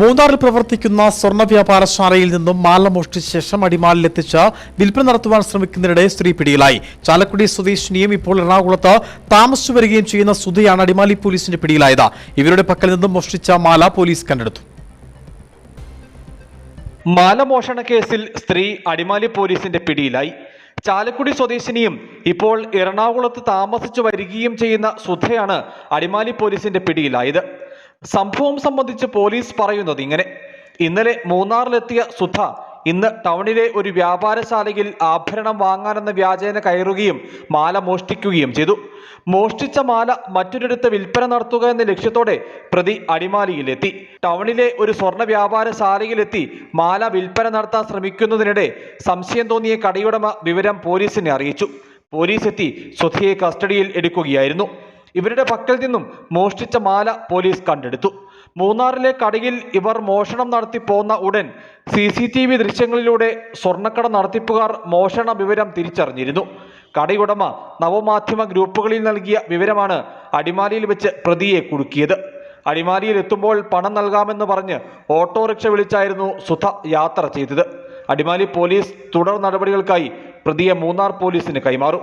മൂന്നാറിൽ പ്രവർത്തിക്കുന്ന സ്വർണ വ്യാപാരശാലയിൽ നിന്നും മാല മോഷ്ടിച്ച ശേഷം അടിമാലിലെത്തിച്ച് വിൽപ്പന നടത്തുവാൻ ശ്രമിക്കുന്നതിനിടെ സ്ത്രീ പിടിയിലായി. ചാലക്കുടി സ്വദേശിനിയും ഇപ്പോൾ എറണാകുളത്ത് താമസിച്ചു വരികയും ചെയ്യുന്ന സുധയാണ് അടിമാലി പോലീസിന്റെ പിടിയിലായത്. ഇവരുടെ പക്കൽ നിന്നും മോഷ്ടിച്ച മാല പോലീസ് കണ്ടെടുത്തു. മാലമോഷണ കേസിൽ സ്ത്രീ അടിമാലി പോലീസിന്റെ പിടിയിലായി. ചാലക്കുടി സ്വദേശിനിയും ഇപ്പോൾ എറണാകുളത്ത് താമസിച്ചു വരികയും ചെയ്യുന്ന സുധയാണ് അടിമാലി പോലീസിന്റെ പിടിയിലായത്. സംഭവം സംബന്ധിച്ച് പോലീസ് പറയുന്നത് ഇങ്ങനെ. ഇന്നലെ മൂന്നാറിലെത്തിയ സുധ ഇന്ന് ടൗണിലെ ഒരു വ്യാപാരശാലയിൽ ആഭരണം വാങ്ങാനെന്ന വ്യാജേന കയറുകയും മാല മോഷ്ടിക്കുകയും ചെയ്തു. മോഷ്ടിച്ച മാല മറ്റൊരിടത്ത് വിൽപ്പന നടത്തുക എന്ന ലക്ഷ്യത്തോടെ പ്രതി അടിമാലിയിലെത്തി. ടൗണിലെ ഒരു സ്വർണ വ്യാപാരശാലയിലെത്തി മാല വിൽപ്പന നടത്താൻ ശ്രമിക്കുന്നതിനിടെ സംശയം തോന്നിയ കടയുടമ വിവരം പോലീസിനെ അറിയിച്ചു. പോലീസ് എത്തി സുധയെ കസ്റ്റഡിയിൽ എടുക്കുകയായിരുന്നു. ഇവരുടെ പക്കൽ നിന്നും മോഷ്ടിച്ച മാല പോലീസ് കണ്ടെടുത്തു. മൂന്നാറിലെ കടയിൽ ഇവർ മോഷണം നടത്തി പോന്ന ഉടൻ സി സി ടി വി ദൃശ്യങ്ങളിലൂടെ സ്വർണക്കട നടത്തിപ്പുകാർ മോഷണ വിവരം തിരിച്ചറിഞ്ഞിരുന്നു. കടയുടമ നവമാധ്യമ ഗ്രൂപ്പുകളിൽ നൽകിയ വിവരമാണ് അടിമാലിയിൽ വെച്ച് പ്രതിയെ കുടുക്കിയത്. അടിമാലിയിൽ എത്തുമ്പോൾ പണം നൽകാമെന്ന് പറഞ്ഞ് ഓട്ടോറിക്ഷ വിളിച്ചായിരുന്നു സുധ യാത്ര ചെയ്തത്. അടിമാലി പോലീസ് തുടർ നടപടികൾക്കായി പ്രതിയെ മൂന്നാർ പോലീസിന് കൈമാറും.